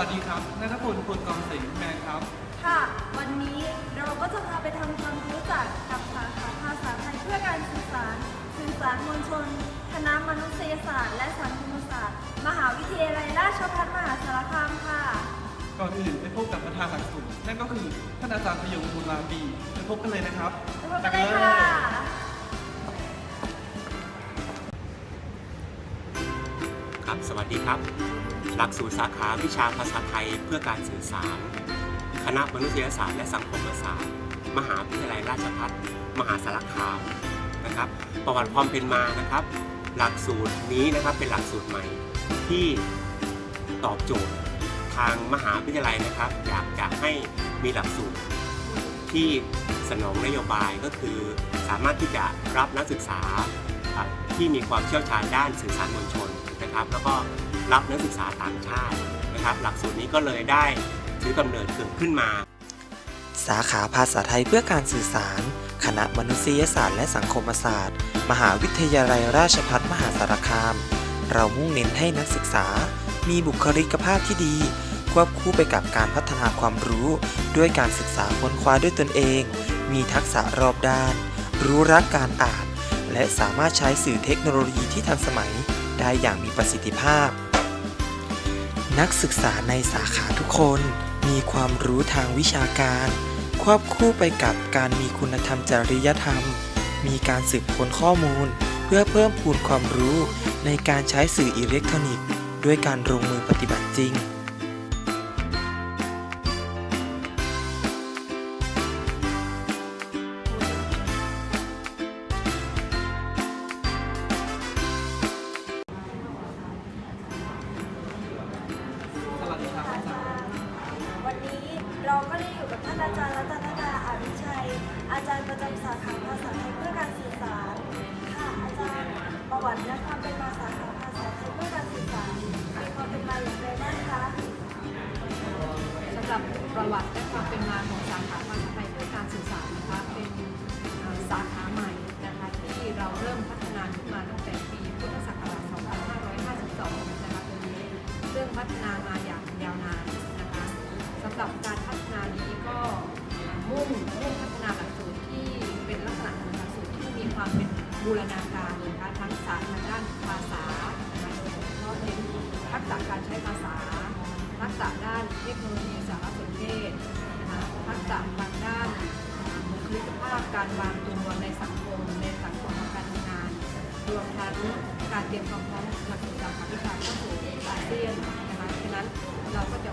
วัสดีครับนัทพลพลกองศิลป์แมนครับ ค่ะ วันนี้เราก็จะพาไปทำความรู้จักกับสาขาภาษาไทยเพื่อการสื่อสาร สื่อสารมวลชน คณะมนุษยศาสตร์ และสังคมศาสตร์ มหาวิทยาลัยราชภัฏมหาสารคามค่ะ ก่อนอื่นไปพบกับประธานหลักสูตรนั่นก็คือท่านอาจารย์พยงบุญลาปีไปพบกันเลยนะครับไปพบกันเลยค่ะครับสวัสดีครับ หลักสูตรสาขาวิชาภาษาไทยเพื่อการสื่อสาร คณะมนุษยศาสตร์และสังคมศาสตร์มหาวิทยาลัยราชภัฏมหาสารคามนะครับ ประวัติความเป็นมานะครับ หลักสูตรนี้นะครับเป็นหลักสูตรใหม่ที่ตอบโจทย์ทางมหาวิทยาลัยนะครับ อยากจะให้มีหลักสูตรที่สนองนโยบายก็คือสามารถที่จะรับนักศึกษาที่มีความเชี่ยวชาญด้านสื่อสารมวลชนนะครับ แล้วก็ รับนักศึกษาต่างชาตินะครับ หลักสูตรนี้ก็เลยได้ถือกำเนิดเกิดขึ้นมา สาขาภาษาไทยเพื่อการสื่อสาร คณะมนุษยศาสตร์และสังคมศาสตร์ มหาวิทยาลัยราชภัฏมหาสารคาม เรามุ่งเน้นให้นักศึกษา มีบุคลิกภาพที่ดี ควบคู่ไปกับการพัฒนาความรู้ ด้วยการศึกษาค้นคว้าด้วยตนเอง มีทักษะรอบด้าน รู้รักการอ่าน และสามารถใช้สื่อเทคโนโลยีที่ทันสมัย ได้อย่างมีประสิทธิภาพ นักศึกษาในสาขาทุกคนมีความรู้ทางวิชาการ ควบคู่ไปกับการมีคุณธรรมจริยธรรม มีการสืบค้นข้อมูล เพื่อเพิ่มพูนความรู้ในการใช้สื่ออิเล็กทรอนิกส์ ด้วยการลงมือปฏิบัติจริง เราก็ได้อยู่กับท่านอาจารย์รัตนดาอาวิชัย อาจารย์ประจำสาขาภาษาไทยเพื่อการสื่อสารค่ะอาจารย์ประวัติและความเป็นมาสาขาภาษาไทยเพื่อการสื่อสารมีความเป็นมาอย่างไรบ้างคะสำหรับประวัติและความเป็นมาของสาขาภาษาไทยเพื่อการสื่อสารนะคะเป็นสาขา หรับการพัฒนานี้ก็มุ่งมุ่งพัฒนาหลักสูตรที่เป็นลักษณะของหลักสูตรที่มีความเป็นบูรณาการนะคะทั้งศาสตร์ทางด้านภาษานะเฉพนทักษะการใช้ภาษา ทักษะด้านเทคโนโลยีสารสนเทศนะคะทักษะทางด้านบุคลิกภาพการวางตัวในสังคมในสังคมของการทำงานรวมทั้งการเตรียมความพร้อมหลักสูตรจากวิชาเข้าสู่อาเซียนนะคะฉะนั้นเราก็จะ